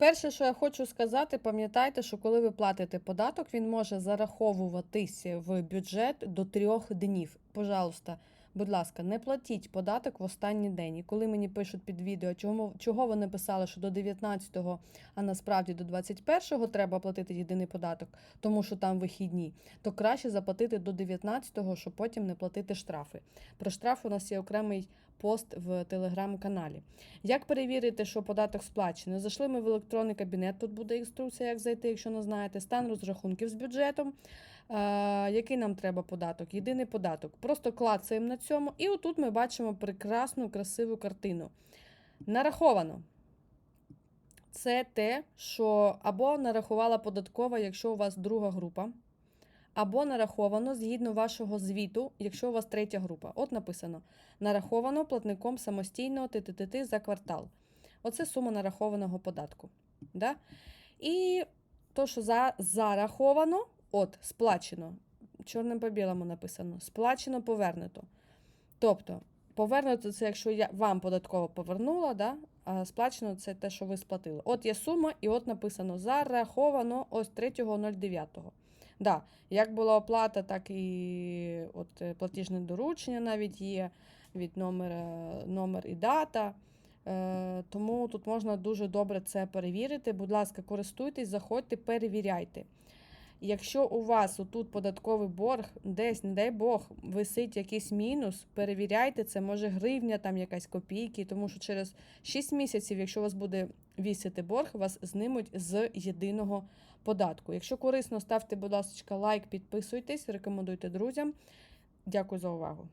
Перше, що я хочу сказати, пам'ятайте, що коли ви платите податок, він може зараховуватися в бюджет до трьох днів. Пожалуйста, будь ласка, не платіть податок в останній день. І коли мені пишуть під відео, чому, чого вони писали, що до 19-го, а насправді до 21-го треба платити єдиний податок, тому що там вихідні, то краще заплатити до 19-го, щоб потім не платити штрафи. Про штрафи у нас є окремий пост в телеграм-каналі. Як перевірити, що податок сплачений? Зайшли ми в електронний кабінет. Тут буде інструкція, як зайти, якщо не знаєте. Стан розрахунків з бюджетом. Е, який нам треба податок? Єдиний податок. Просто клацаємо на цьому, і отут ми бачимо прекрасну, красиву картину. Нараховано. Це те, що або нарахувала податкова, якщо у вас друга група, або нараховано згідно вашого звіту, якщо у вас третя група. От написано: нараховано платником самостійного ТТТ за квартал. Оце сума нарахованого податку. Да? І то, що за, зараховано, от, сплачено. Чорним по білому написано: сплачено, повернуто. Тобто, повернуто це, якщо я вам податково повернула, да? а сплачено це те, що ви сплатили. От є сума, і от написано: зараховано ось 3.09. Да, як була оплата, так і от е, платіжне доручення навіть є від номера, номер і дата. Е, тому тут можна дуже добре це перевірити. Будь ласка, користуйтесь, заходьте, перевіряйте. Якщо у вас отут податковий борг, десь, не дай Бог, висить якийсь мінус, перевіряйте це, може гривня, там якась копійки, тому що через 6 місяців, якщо у вас буде вісити борг, вас знимуть з єдиного податку. Якщо корисно, ставте, будь ласка, лайк, підписуйтесь, рекомендуйте друзям. Дякую за увагу.